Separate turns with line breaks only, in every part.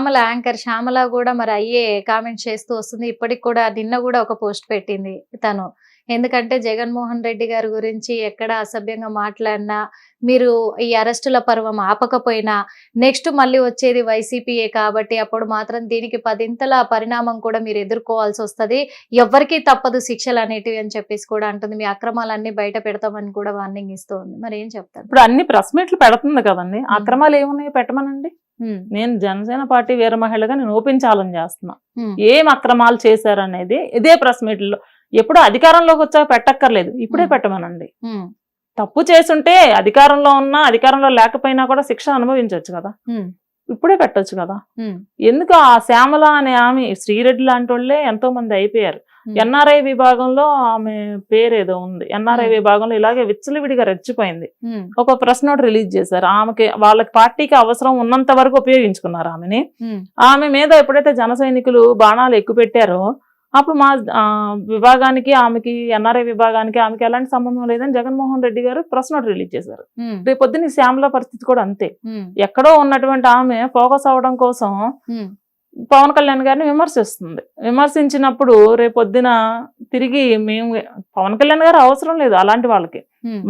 Shyamala anchor Shyamala కూడా మరి అయ్యే కామెంట్ చేస్తూ వస్తుంది. ఇప్పటికి కూడా నిన్న కూడా ఒక పోస్ట్ పెట్టింది తను. ఎందుకంటే జగన్మోహన్ రెడ్డి గారి గురించి ఎక్కడ అసభ్యంగా మాట్లాడినా మీరు ఈ అరెస్టుల పర్వం ఆపకపోయినా నెక్స్ట్ మళ్ళీ వచ్చేది వైసీపీఏ కాబట్టి అప్పుడు మాత్రం దీనికి పదింతల పరిణామం కూడా మీరు ఎదుర్కోవాల్సి వస్తది. ఎవ్వరికీ తప్పదు శిక్షలు అనేటివి అని చెప్పేసి కూడా అంటుంది. మీ అక్రమాలన్నీ బయట పెడతామని కూడా వార్నింగ్ ఇస్తూ మరి ఏం చెప్తారు?
ఇప్పుడు అన్ని ప్రెస్ మీట్లు పెడుతుంది కదండి. అక్రమాలు ఏమున్నాయో పెట్టమనండి? నేను జనసేన పార్టీ వీర మహిళగా నేను ఓపెన్ ఛాలెంజ్ చేస్తున్నా. ఏం అక్రమాలు చేశారనేది ఇదే ప్రెస్ మీట్లో ఎప్పుడు అధికారంలోకి వచ్చాక పెట్టక్కర్లేదు. ఇప్పుడే. పెట్టమనండి. తప్పు చేసుంటే అధికారంలో ఉన్నా అధికారంలో లేకపోయినా కూడా శిక్ష అనుభవించవచ్చు కదా. ఇప్పుడే పెట్టొచ్చు కదా. ఎందుకు ఆ శ్యామల అనే ఆమె శ్రీరెడ్డి లాంటి వాళ్ళే ఎంతో మంది అయిపోయారు. ఎన్ఆర్ఐ విభాగంలో ఆమె పేరేదో ఉంది. ఎన్ఆర్ఐ. విభాగంలో ఇలాగే విచ్చలవిడిగా రెచ్చిపోయింది. ఒక ప్రెస్ నోట్ రిలీజ్ చేశారు. ఆమెకి వాళ్ళకి పార్టీకి అవసరం ఉన్నంత వరకు ఉపయోగించుకున్నారు ఆమెని. ఆమె మీద ఎప్పుడైతే జన సైనికులు బాణాలు ఎక్కువ పెట్టారో అప్పుడు మా విభాగానికి ఆమెకి ఎన్ఆర్ఐ విభాగానికి ఆమెకి ఎలాంటి సంబంధం లేదని జగన్మోహన్ రెడ్డి గారు ప్రెస్ నోట్ రిలీజ్ చేశారు.
ఉమ్,
రేపొద్దున ఈ శ్యామల పరిస్థితి కూడా అంతే. ఎక్కడో ఉన్నటువంటి ఆమె ఫోకస్ అవ్వడం కోసం పవన్ కళ్యాణ్ గారిని విమర్శిస్తుంది. విమర్శించినప్పుడు రేపొద్దున తిరిగి మేము పవన్ కళ్యాణ్ గారు అవసరం లేదు అలాంటి వాళ్ళకి.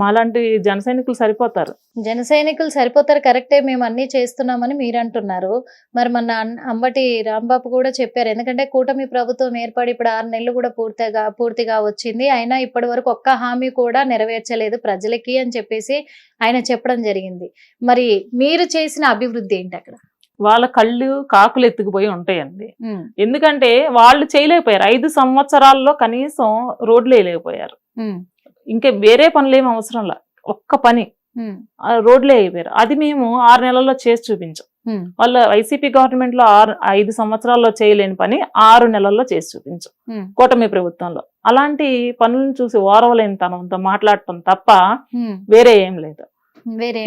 మాలాంటి జన సైనికులు సరిపోతారు.
జన సైనికులు సరిపోతారు కరెక్టే మేము అన్ని చేస్తున్నామని మీరు అంటున్నారు మరి మన అంబటి రాంబాబు కూడా చెప్పారు. ఎందుకంటే కూటమి ప్రభుత్వం ఏర్పడి ఇప్పుడు ఆరు నెలలు కూడా పూర్తిగా పూర్తిగా వచ్చింది. అయినా ఇప్పటి వరకు ఒక్క హామీ కూడా నెరవేర్చలేదు ప్రజలకి అని చెప్పేసి ఆయన చెప్పడం జరిగింది. మరి మీరు చేసిన అభివృద్ధి ఏంటి అక్కడ?
వాళ్ళ కళ్ళు కాకులు ఎత్తుకుపోయి ఉంటాయండి. ఎందుకంటే వాళ్ళు చేయలేకపోయారు. ఐదు సంవత్సరాల్లో కనీసం రోడ్లు వేయలేకపోయారు. ఇంకా వేరే పనులు ఏమి అవసరం లే. ఒక్క పని. రోడ్లే అయిపోయారు. అది మేము ఆరు నెలల్లో చేసి చూపించాం. వాళ్ళ వైసీపీ గవర్నమెంట్లో ఆరు ఐదు సంవత్సరాల్లో చేయలేని పని ఆరు నెలల్లో చేసి చూపించాం. కూటమి ప్రభుత్వంలో. అలాంటి పనులను చూసి ఓరవలేని తనంతో మాట్లాడటం తప్ప. వేరే ఏం లేదు.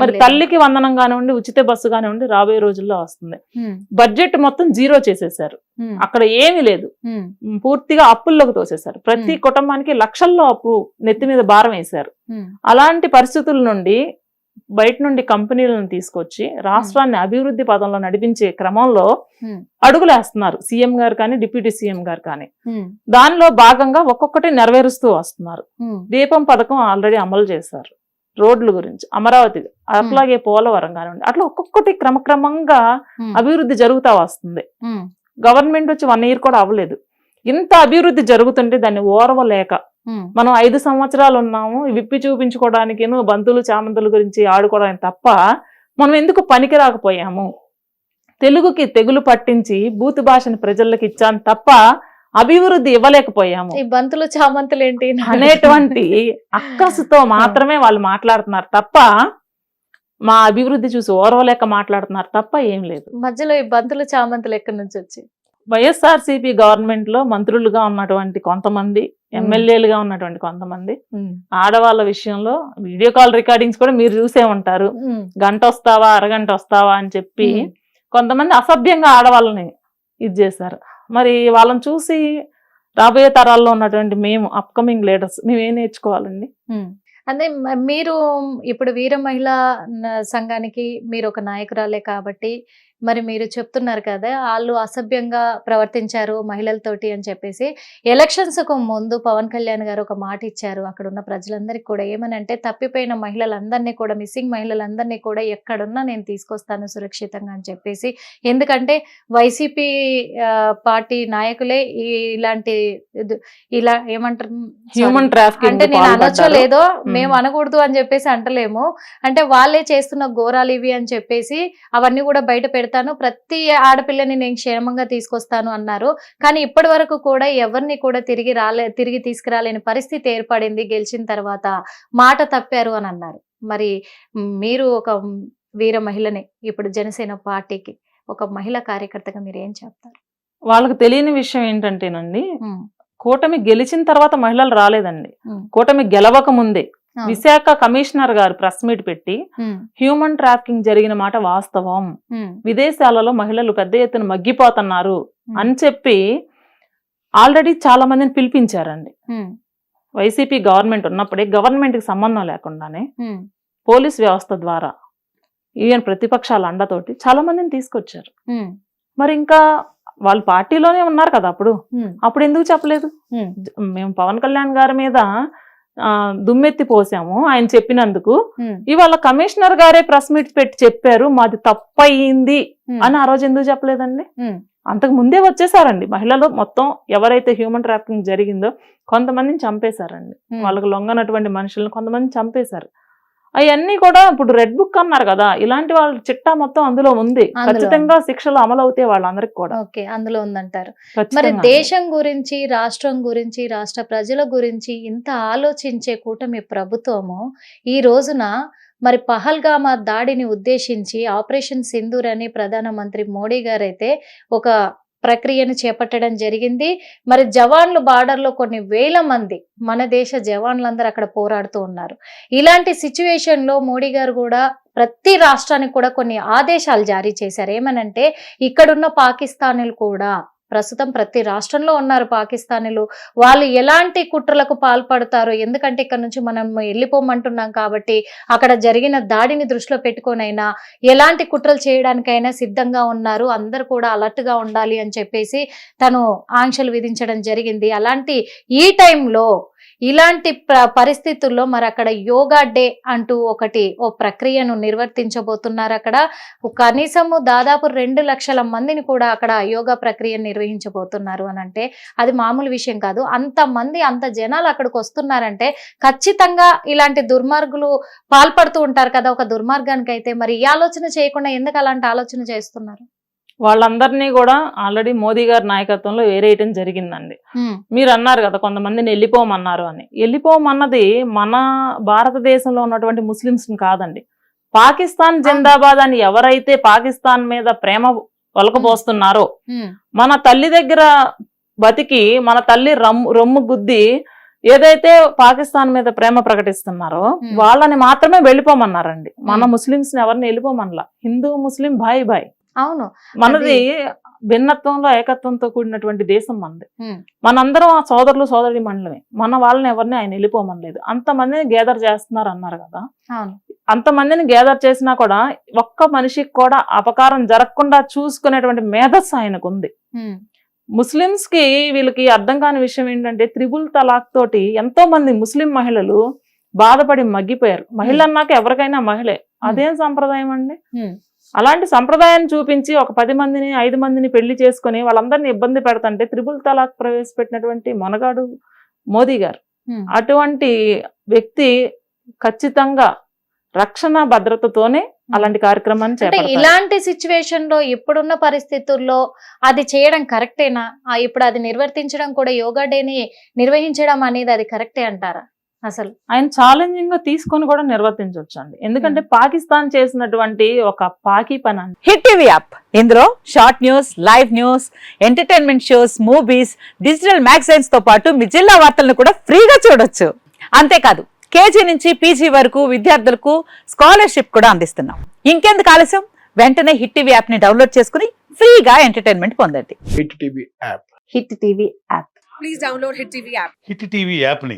మరి. తల్లికి వందనం కానివ్వండి ఉచిత బస్సు కానివ్వండి రాబోయే రోజుల్లో వస్తుంది. బడ్జెట్ మొత్తం జీరో చేసేసారు అక్కడ ఏమీ లేదు. పూర్తిగా అప్పుల్లోకి తోసేశారు. ప్రతి. కుటుంబానికి లక్షల్లో అప్పు నెత్తి మీద భారం వేశారు. అలాంటి పరిస్థితుల నుండి బయట నుండి కంపెనీలను తీసుకొచ్చి రాష్ట్రాన్ని అభివృద్ధి పదంలో నడిపించే క్రమంలో. అడుగులేస్తున్నారు. సీఎం గారు కానీ డిప్యూటీ సీఎం గారు కానీ. దానిలో భాగంగా ఒక్కొక్కటి నెరవేరుస్తూ వస్తున్నారు. దీపం పథకం ఆల్రెడీ అమలు చేశారు. రోడ్ల గురించి అమరావతి అట్లాగే పోలవరం కానివ్వండి అట్లా ఒక్కొక్కటి క్రమక్రమంగా అభివృద్ధి జరుగుతా వస్తుంది. గవర్నమెంట్ వచ్చి వన్ ఇయర్ కూడా అవ్వలేదు. ఇంత అభివృద్ధి జరుగుతుంటే దాన్ని ఓర్వలేక మనం ఐదు సంవత్సరాలు ఉన్నాము విప్పి చూపించుకోవడానికి బంతులు చామంతుల గురించి ఆడుకోవడానికి తప్ప మనం ఎందుకు పనికి రాకపోయాము? తెలుగుకి తెగులు పట్టించి బూతు భాషని ప్రజలకు ఇచ్చాను తప్ప అభివృద్ధి ఇవ్వలేకపోయాము.
ఈ బంతులు చామంతులు ఏంటి
అనేటువంటి అక్కసుతో మాత్రమే వాళ్ళు మాట్లాడుతున్నారు తప్ప మా అభివృద్ధి చూసి ఓర్వలేక మాట్లాడుతున్నారు తప్ప ఏం లేదు.
మధ్యలో ఈ బంతులు చామంతులు ఎక్కడి నుంచి వచ్చి
వైఎస్ఆర్సీపీ గవర్నమెంట్లో మంత్రులుగా ఉన్నటువంటి కొంతమంది ఎమ్మెల్యేలుగా ఉన్నటువంటి కొంతమంది ఆడవాళ్ళ విషయంలో వీడియో కాల్ రికార్డింగ్స్ కూడా మీరు చూసే ఉంటారు. గంట వస్తావా అరగంట వస్తావా అని చెప్పి. కొంతమంది అసభ్యంగా ఆడవాళ్ళని ఇది చేశారు. మరి వాళ్ళని చూసి రాబోయే తరాల్లో ఉన్నటువంటి మేము అప్కమింగ్ లీడర్స్ మేము ఏం నేర్చుకోవాలండి?
అంటే మీరు ఇప్పుడు వీర మహిళా సంఘానికి మీరు ఒక నాయకురాలే కాబట్టి మరి మీరు చెప్తున్నారు కదా వాళ్ళు అసభ్యంగా ప్రవర్తించారు మహిళలతోటి అని చెప్పేసి. ఎలక్షన్స్కు ముందు పవన్ కళ్యాణ్ గారు ఒక మాట ఇచ్చారు అక్కడ ఉన్న ప్రజలందరికీ కూడా. ఏమని అంటే తప్పిపోయిన మహిళలందరినీ కూడా మిస్సింగ్ మహిళలందరినీ కూడా ఎక్కడున్నా నేను తీసుకొస్తాను సురక్షితంగా అని చెప్పేసి. ఎందుకంటే వైసీపీ పార్టీ నాయకులే ఇలాంటి ఇలా ఏమంటారు
హ్యూమన్
Sorry.
ట్రాఫికింగ్
అంటే నేను అనొచ్చో లేదో మేము అనకూడదు అని చెప్పేసి అంటలేము. అంటే వాళ్ళే చేస్తున్న ఘోరాలు ఇవి అని చెప్పేసి అవన్నీ కూడా బయట పెడతాను. ప్రతి ఆడపిల్లని నేను క్షేమంగా తీసుకొస్తాను అన్నారు. కానీ ఇప్పటి వరకు కూడా ఎవరిని కూడా తిరిగి రాలే తిరిగి తీసుకురాలేని పరిస్థితి ఏర్పడింది గెలిచిన తర్వాత. మాట తప్పారు అని అన్నారు. మరి మీరు ఒక వీర మహిళని ఇప్పుడు జనసేన పార్టీకి ఒక మహిళా కార్యకర్తగా మీరు ఏం చెప్తారు?
వాళ్ళకి తెలియని విషయం ఏంటంటేనండి కూటమి గెలిచిన తర్వాత మహిళలు రాలేదండి. కూటమి గెలవక ముందే విశాఖ కమిషనర్ గారు ప్రెస్ మీట్ పెట్టి హ్యూమన్ ట్రాఫికింగ్ జరిగిన మాట వాస్తవం. విదేశాలలో మహిళలు పెద్ద ఎత్తున మగ్గిపోతున్నారు అని చెప్పి ఆల్రెడీ చాలా మందిని పిలిపించారండి. వైసీపీ గవర్నమెంట్ ఉన్నప్పుడే గవర్నమెంట్కి సంబంధం లేకుండానే పోలీస్ వ్యవస్థ ద్వారా ఈవెన్ ప్రతిపక్షాల అండతోటి చాలా మందిని తీసుకొచ్చారు. మరి ఇంకా వాళ్ళు పార్టీలోనే ఉన్నారు కదా అప్పుడు. అప్పుడు ఎందుకు చెప్పలేదు? మేము పవన్ కళ్యాణ్ గారి మీద దుమ్మెత్తి పోసాము. ఆయన చెప్పినందుకు. ఇవాళ కమిషనర్ గారే ప్రెస్ మీట్ పెట్టి చెప్పారు మాది తప్పయింది అని ఆ రోజు ఎందుకు చెప్పలేదండి? అంతకు ముందే వచ్చేసారండి. మహిళలు మొత్తం ఎవరైతే హ్యూమన్ ట్రాఫికింగ్ జరిగిందో కొంతమందిని చంపేశారండి. వాళ్ళకి లొంగనటువంటి మనుషులను కొంతమంది చంపేశారు. అవన్నీ కూడా ఇప్పుడు రెడ్ బుక్ అన్నారు కదా ఇలాంటి వాళ్ళ చిట్టా మొత్తం అందులో ఉంది. ఖచ్చితంగా శిక్షలు అమలు అవుతాయి వాళ్ళందరికి కూడా.
ఓకే అందులో ఉందంటారు. మరి. దేశం గురించి రాష్ట్రం గురించి రాష్ట్ర ప్రజల గురించి ఇంత ఆలోచించే కూటమి ప్రభుత్వము ఈ రోజున మరి పహల్గామా దాడిని ఉద్దేశించి ఆపరేషన్ సింధూర్ అని ప్రధానమంత్రి మోడీ గారు అయితే ఒక ప్రక్రియను చేపట్టడం జరిగింది. మరి జవాన్లు బార్డర్లో కొన్ని వేల మంది మన దేశ జవాన్లందరూ అక్కడ పోరాడుతూ ఉన్నారు. ఇలాంటి సిచ్యువేషన్లో మోడీ గారు కూడా ప్రతి రాష్ట్రానికి కూడా కొన్ని ఆదేశాలు జారీ చేశారు. ఏమనంటే ఇక్కడున్న పాకిస్తానీలు కూడా ప్రస్తుతం ప్రతి రాష్ట్రంలో ఉన్నారు పాకిస్తానీలు. వాళ్ళు ఎలాంటి కుట్రలకు పాల్పడతారో? ఎందుకంటే ఇక్కడ నుంచి మనం వెళ్ళిపోమంటున్నాం కాబట్టి అక్కడ జరిగిన దాడిని దృష్టిలో పెట్టుకొనైనా ఎలాంటి కుట్రలు చేయడానికైనా సిద్ధంగా ఉన్నారు. అందరు కూడా అలర్ట్గా ఉండాలి అని చెప్పేసి తను ఆంక్షలు విధించడం జరిగింది. అలాంటి ఈ టైంలో ఇలాంటి పరిస్థితుల్లో మరి అక్కడ యోగా డే అంటూ ఒకటి ఓ ప్రక్రియను నిర్వర్తించబోతున్నారు అక్కడ. కనీసము దాదాపు రెండు లక్షల మందిని కూడా అక్కడ యోగా ప్రక్రియ నిర్వహించబోతున్నారు అని అంటే అది మామూలు విషయం కాదు. అంత మంది అంత జనాలు అక్కడికి వస్తున్నారంటే ఖచ్చితంగా ఇలాంటి దుర్మార్గులు పాల్పడుతూ ఉంటారు కదా ఒక దుర్మార్గానికి అయితే మరి ఈ ఆలోచన చేయకుండా ఎందుకు అలాంటి ఆలోచన చేస్తున్నారు?
వాళ్ళందరినీ కూడా ఆల్రెడీ మోదీ గారి నాయకత్వంలో వేరేయటం జరిగిందండి. మీరు అన్నారు కదా కొంతమందిని వెళ్ళిపోమన్నారు అని. వెళ్ళిపోమన్నది మన భారతదేశంలో ఉన్నటువంటి ముస్లిమ్స్ కాదండి. పాకిస్తాన్ జిందాబాద్ అని ఎవరైతే పాకిస్తాన్ మీద ప్రేమ ఒలకబోస్తున్నారో
ఉమ్,
మన తల్లి దగ్గర బతికి మన తల్లి రమ్ము రొమ్ము గుద్ది ఏదైతే పాకిస్తాన్ మీద ప్రేమ ప్రకటిస్తున్నారో. వాళ్ళని మాత్రమే వెళ్ళిపోమన్నారండి. మన ని ఎవరిని వెళ్ళిపోమనలా. హిందూ ముస్లిం భాయ్ భాయ్
అవును.
మనది భిన్నత్వంలో ఏకత్వంతో కూడినటువంటి దేశం మనది. మనందరం ఆ సోదరులు సోదరి మండలమే మన వాళ్ళని ఎవరిని ఆయన వెళ్ళిపోమనలేదు. అంతమందిని గేదర్ చేస్తున్నారు అన్నారు కదా అంతమందిని గేదర్ చేసినా కూడా ఒక్క మనిషికి కూడా అపకారం జరగకుండా చూసుకునేటువంటి మేధస్సు ఆయనకు ఉంది ముస్లిమ్స్కి వీళ్ళకి అర్థం కాని విషయం ఏంటంటే త్రిబుల్ తలాక్ తోటి ఎంతో మంది ముస్లిం మహిళలు బాధపడి మగ్గిపోయారు. మహిళ అన్నాక ఎవరికైనా మహిళే. అదేం సంప్రదాయం అండి? అలాంటి సంప్రదాయాన్ని చూపించి ఒక పది మందిని ఐదు మందిని పెళ్ళి చేసుకుని వాళ్ళందరినీ ఇబ్బంది పెడతంటే త్రిబుల్ తలాక్ ప్రవేశపెట్టినటువంటి మొనగాడు మోదీ గారు. అటువంటి వ్యక్తి ఖచ్చితంగా రక్షణ భద్రతతోనే అలాంటి కార్యక్రమాన్ని
అంటే
చేపడతారు
ఇలాంటి సిచ్యువేషన్లో ఇప్పుడున్న పరిస్థితుల్లో అది చేయడం కరెక్టేనా? ఇప్పుడు అది నిర్వర్తించడం కూడా యోగా డేని నిర్వహించడం అనేది అది కరెక్టే అంటారా? అసలు
ఆయన ఛాలెంజింగ్గా తీసుకొని కూడా నిర్వర్తించవచ్చు అండి ఎందుకంటే పాకిస్తాన్ చేసినటువంటి ఒక పాకి పని అండి
హిట్ టీవీ యాప్. ఇందులో short news live news entertainment shows movies digital మ్యాగజైన్స్తో పాటు మీ జిల్లా వార్తలను కూడా ఫ్రీగా చూడొచ్చు. అంతేకాదు కేజీ నుంచి పీజీ వరకు విద్యార్థులకు స్కాలర్షిప్ కూడా అందిస్తున్నాం. ఇంకెందుకు ఆలస్యం? వెంటనే హిట్ టీవీ యాప్ని డౌన్లోడ్ చేసుకుని ఫ్రీగా ఎంటర్టైన్మెంట్ పొందండి.
Hit TV app.
Hit TV app.
Please download Hit TV app.
Hit TV యాప్ని